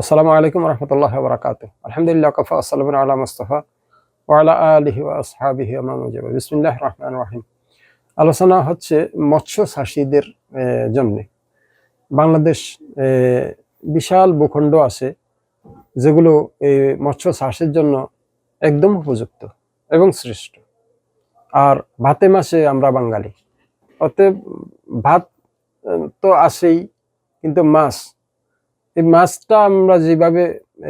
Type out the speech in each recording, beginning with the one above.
আসসালামু আলাইকুম রহমতুল্লাহ বরাকাত আলহামদুলিল্লাহ, কফা আসসালাম আলা মুস্তফা ওয়ালা আলিহি আসহাবিহি আমা মুজিব বিসমিল্লাহ রহমান রহিম। আলোচনা হচ্ছে মৎস্য চাষিদের জন্য। বাংলাদেশ বিশাল ভূখণ্ড আছে যেগুলো এই মৎস্য চাষের জন্য একদম উপযুক্ত এবং শ্রেষ্ঠ। আর ভাতে মাসে আমরা বাঙালি। অতএব ভাত তো আসেই কিন্তু মাছ এই মাছটা আমরা যেভাবে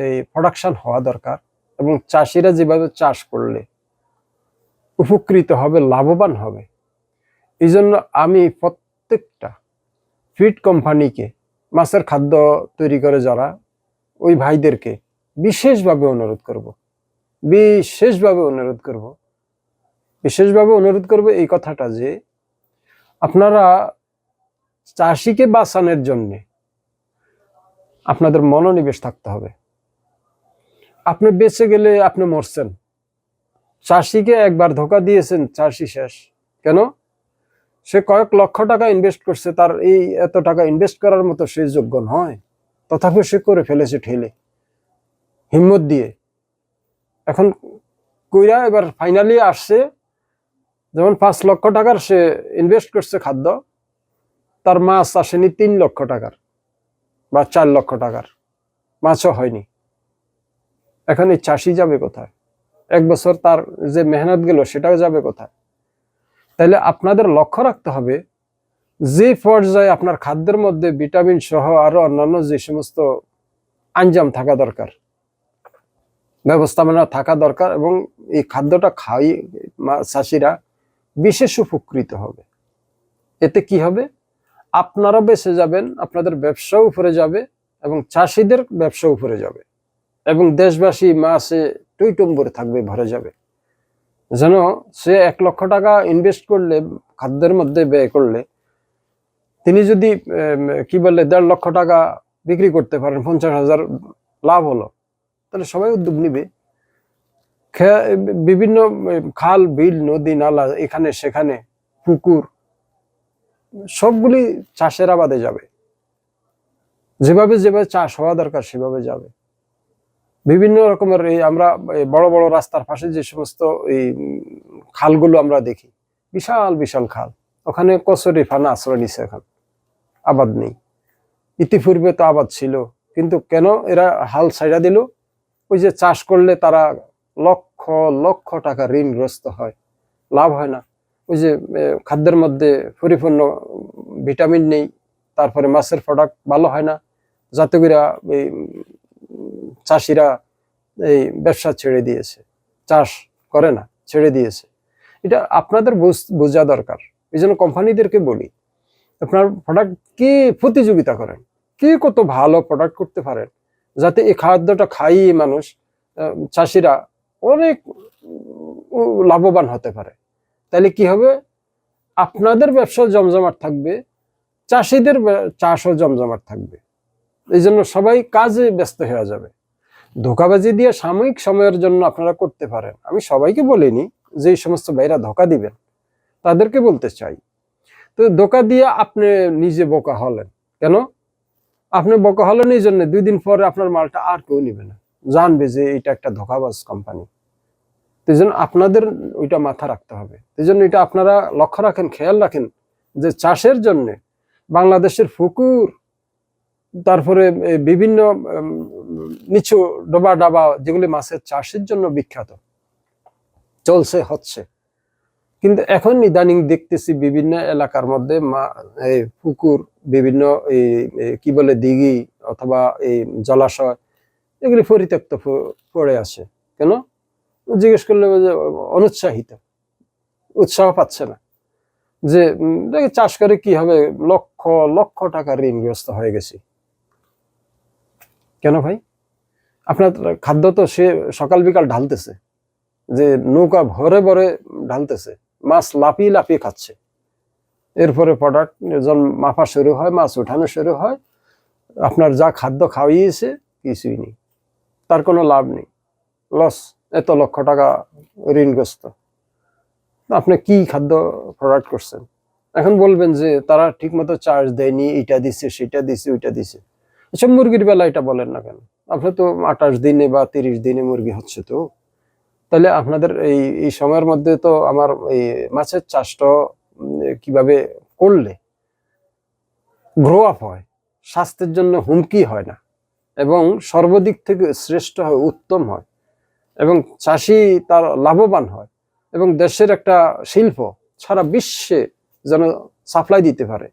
এই প্রোডাকশন হওয়া দরকার এবং চাষিরা যেভাবে চাষ করলে উপকৃত হবে, লাভবান হবে এই জন্য আমি প্রত্যেকটা ফিড কোম্পানিকে মাছের খাদ্য তৈরি করে যারা, ওই ভাইদেরকে বিশেষভাবে অনুরোধ করব, বিশেষভাবে অনুরোধ করব, বিশেষভাবে অনুরোধ করব এই কথাটা যে, আপনারা চাষিকে বাঁচানোর জন্যে আপনাদের মনোনিবেশ থাকতে হবে। আপনি বেঁচে গেলে আপনি মরছেন। চাষিকে একবার ধোকা দিয়েছেন, চাষি শেষ। কেন? সে কয়েক লক্ষ টাকা ইনভেস্ট করছে, তার এই এত টাকা ইনভেস্ট করার মতো সে যোগ্য নয়। তথাপি সে করে ফেলেছে ঠেলে। হিম্মত দিয়ে। এখন কইরা এবার ফাইনালি আসছে, যেমন পাঁচ লক্ষ টাকার সে ইনভেস্ট করছে খাদ্য, তার মাছ আসেনি তিন লক্ষ টাকার। বা চার লক্ষ টাকার। মাছও হয়নি। এখন এই চাষি যাবে কোথায়? এক বছর তার যে মেহনত গেল, সেটাও যাবে কোথায়? তাহলে আপনাদের লক্ষ্য রাখতে হবে, যে পর্যায়ে আপনার খাদ্যের মধ্যে ভিটামিন সহ আরও অন্যান্য যে সমস্ত আঞ্জাম থাকা দরকার, ব্যবস্থাপনা থাকা দরকার এবং এই খাদ্যটা খাই চাষিরা বিশেষ উপকৃত হবে। এতে কি হবে? আপনারা বেঁচে যাবেন, আপনাদের ব্যবসাও উপরে যাবে এবং চাষিদের ব্যবসা উপরে যাবে এবং দেশবাসী মাসে টুইটম্বরে থাকবে, ভরে যাবে। যেন সে এক লক্ষ টাকা ইনভেস্ট করলে, খাদ্যের মধ্যে ব্যয় করলে, তিনি যদি কি বলে, দেড় লক্ষ টাকা বিক্রি করতে পারেন, পঞ্চাশ হাজার লাভ হলো, তাহলে সবাই উদ্যোগ নিবে। বিভিন্ন খাল, বিল, নদী, নালা, এখানে, সেখানে, পুকুর সবগুলি চাষের আবাদে যাবে। যেভাবে যেভাবে চাষ হওয়া দরকার, সেভাবে যাবে। বিভিন্ন রকমের এই আমরা বড় বড় রাস্তার পাশে যে সমস্ত এই খালগুলো আমরা দেখি, বিশাল বিশাল খাল। ওখানে কচুরি ফানা আশ্রয় নিছে এখন, আবাদ নেই। ইতিপূর্বে তো আবাদ ছিল, কিন্তু কেন এরা হাল ছাইড়া দিল? ওই যে চাষ করলে তারা লক্ষ লক্ষ টাকা ঋণগ্রস্ত হয়, লাভ হয় না। ওই যে খাদ্যের মধ্যে পরিপূর্ণ ভিটামিন নেই, তারপরে মাছের প্রোডাক্ট ভালো হয় না, যাতে করে এই চাষিরা এই ব্যবসা ছেড়ে দিয়েছে, চাষ করে না, ছেড়ে দিয়েছে। এটা আপনাদের বুঝ- দরকার। এই জন্য কোম্পানিদেরকে বলি, আপনার প্রোডাক্ট কি প্রতিযোগিতা করেন, কে কত ভালো প্রোডাক্ট করতে পারেন, যাতে এই খাদ্যটা খাইয়ে মানুষ চাষিরা অনেক লাভবান হতে পারে। তাহলে কি হবে? আপনাদের ব্যবসা জমজমাট থাকবে, চাষিদের চাষও জমজমাট থাকবে। এই জন্য সবাই কাজে ব্যস্ত হয়ে যাবে। ধোকাবাজি দিয়ে সাময়িক সময়ের জন্য আপনারা করতে পারেন। আমি সবাইকে বলিনি যে এই সমস্ত ভাইরা ধোকা দিবেন, তাদেরকে বলতে চাই। তো ধোকা দিয়ে আপনি নিজে বোকা হলেন। কেন? আপনি বোকা হলেন এই জন্য দুই দিন পরে আপনার মালটা আর কেউ নিবে না। জানবে যে এটা একটা ধোকাবাজ কোম্পানি এই জন্য আপনাদের ওইটা মাথা রাখতে হবে। এই জন্য এটা আপনারা লক্ষ্য রাখেন, খেয়াল রাখেন যে চাষের জন্য বাংলাদেশের পুকুর, তারপরে বিভিন্ন নিচু ডোবা ডাবা যেগুলি মাছের চাষের জন্য বিখ্যাত, চলছে, হচ্ছে। কিন্তু এখন ইদানিং দেখতেছি বিভিন্ন এলাকার মধ্যে পুকুর, বিভিন্ন এই কি বলে দিঘি অথবা এই জলাশয়, এগুলি পরিত্যক্ত পড়ে আছে। কেন? জিজ্ঞেস করলে অনুৎসাহিত। উৎসাহ পাচ্ছে না। যে দেখি চাষ করে কি হবে? লক্ষ লক্ষ টাকা ঋণগ্রস্ত হয়ে গেছি। কেন ভাই? আপনার খাদ্য তো সে সকাল বিকাল ঢালতেছে। যে, নৌকা ভরে ভরে ঢালতেছে। মাছ লাফিয়ে লাফিয়ে খাচ্ছে। এরপরে প্রোডাক্ট যখন মাপা শুরু হয়, মাছ উঠানো শুরু হয়, আপনার যা খাদ্য খাওয়িয়েছে, কিছুই নেই। তার কোনো লাভ নেই। লস এত লক্ষ টাকা ঋণগ্রস্ত। আপনি কি খাদ্য প্রোডাক্ট করছেন? এখন বলবেন যে তারা ঠিকমতো চার্জ দেয়নি, এটা দিছে, সেটা দিছে, ওইটা দিছে। আচ্ছা মুরগির বেলা এটা বলেন না কেন? আপনার তো আঠাশ দিনে বা তিরিশ দিনে মুরগি হচ্ছে তো। তাহলে আপনাদের এই এই সময়ের মধ্যে তো আমার এই মাছের চাষটা কীভাবে করলে গ্রো আপ হয়, স্বাস্থ্যের জন্য হুমকি হয় না, এবং সর্বদিক থেকে শ্রেষ্ঠ হয়, উত্তম হয়। এবং চাষি তার লাভবান হয় এবং দেশের একটা শিল্প সারা বিশ্বে যেন সাপ্লাই দিতে পারে।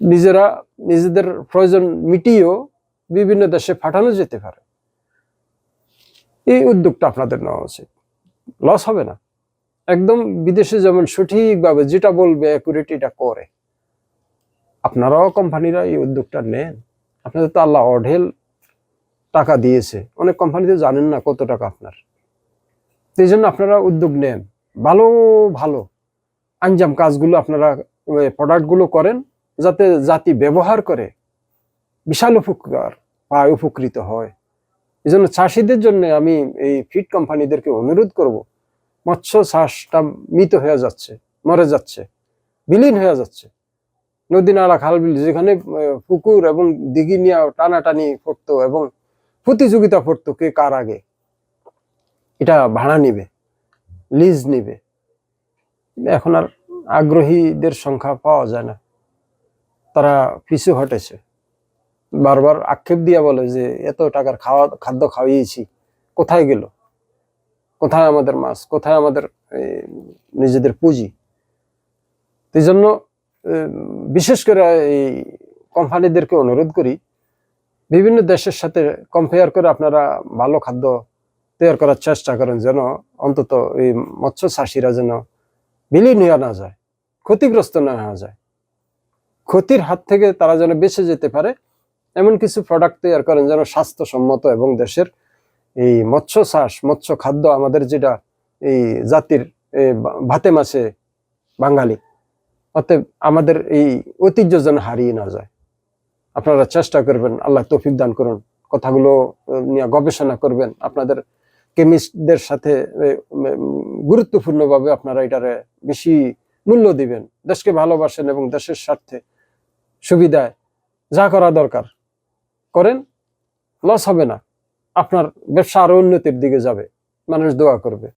নিজেরা নিজেদের প্রয়োজন মিটিয়েও বিভিন্ন দেশে পাঠানো যেতে পারে। এই উদ্যোগটা আপনাদের নেওয়া উচিত। লস হবে না। একদম বিদেশে যেমন সঠিকভাবে যেটা বলবে অ্যাকুরেট এটা করে। আপনারাও কোম্পানিরা এই উদ্যোগটা নেন। আপনাদের তো আল্লাহ অঢেল টাকা দিয়েছে। অনেক কোম্পানিতে জানেন না কত টাকা আপনার। সেই জন্য আপনারা উদ্যোগ নেন। ভালো ভালো। আঞ্জাম কাজগুলো আপনারা প্রোডাক্টগুলো করেন যাতে জাতি ব্যবহার করে, বিশাল উপকার পায়, উপকৃত হয়। এই জন্য চাষিদের জন্য আমি এই ফিড কোম্পানিদেরকে অনুরোধ করব, মৎস্য চাষটা মৃত হয়ে যাচ্ছে, মরে যাচ্ছে, বিলীন হয়ে যাচ্ছে। নদী, নালা, খাল, বিল যেখানে পুকুর এবং দিঘি নিয়ে টানাটানি করতো এবং প্রতিযোগিতা পড়তো কে কার আগে। এটা ভাড়া নিবে লিজ নিবে। এখন আর আগ্রহীদের সংখ্যা পাওয়া যায় না। তারা পিছু হটেছে। বারবার আক্ষেপ দিয়া বলে যে, এত টাকার খাওয়া, খাদ্য খাওয়িয়েছি কোথায় গেল? কোথায় আমাদের মাছ? কোথায় আমাদের নিজেদের পুঁজি? এই জন্য বিশেষ করে এই কোম্পানিদেরকে অনুরোধ করি বিভিন্ন দেশের সাথে কম্পেয়ার করে আপনারা ভালো খাদ্য তৈরি করার চেষ্টা করেন যেন অন্তত এই মৎস্য চাষিরা যেন বিলীন হয়ে না যায়, ক্ষতিগ্রস্ত না হওয়া যায়। ক্ষতির হাত থেকে তারা যেন বেঁচে যেতে পারে, এমন কিছু প্রোডাক্ট তৈরি করেন যেন স্বাস্থ্যসম্মত এবং দেশের এই মৎস্য চাষ, মৎস্য খাদ্য আমাদের যেটা এই জাতির ভাতে মাছে বাঙালি। অতএব আমাদের এই ঐতিহ্য যেন হারিয়ে না যায়। আপনারা চেষ্টা করবেন, আল্লাহ তৌফিক দান করুন। কথাগুলো নিয়ে গবেষণা করবেন। আপনাদের কেমিস্টদের সাথে গুরুত্বপূর্ণভাবে আপনারা এটারে বেশি মূল্য দিবেন। দেশকে ভালোবাসেন এবং দেশের স্বার্থে সুবিধায় যা করা দরকার করেন, লস হবে না। আপনার ব্যবসা আরও উন্নতির দিকে যাবে। মানুষ দোয়া করবে।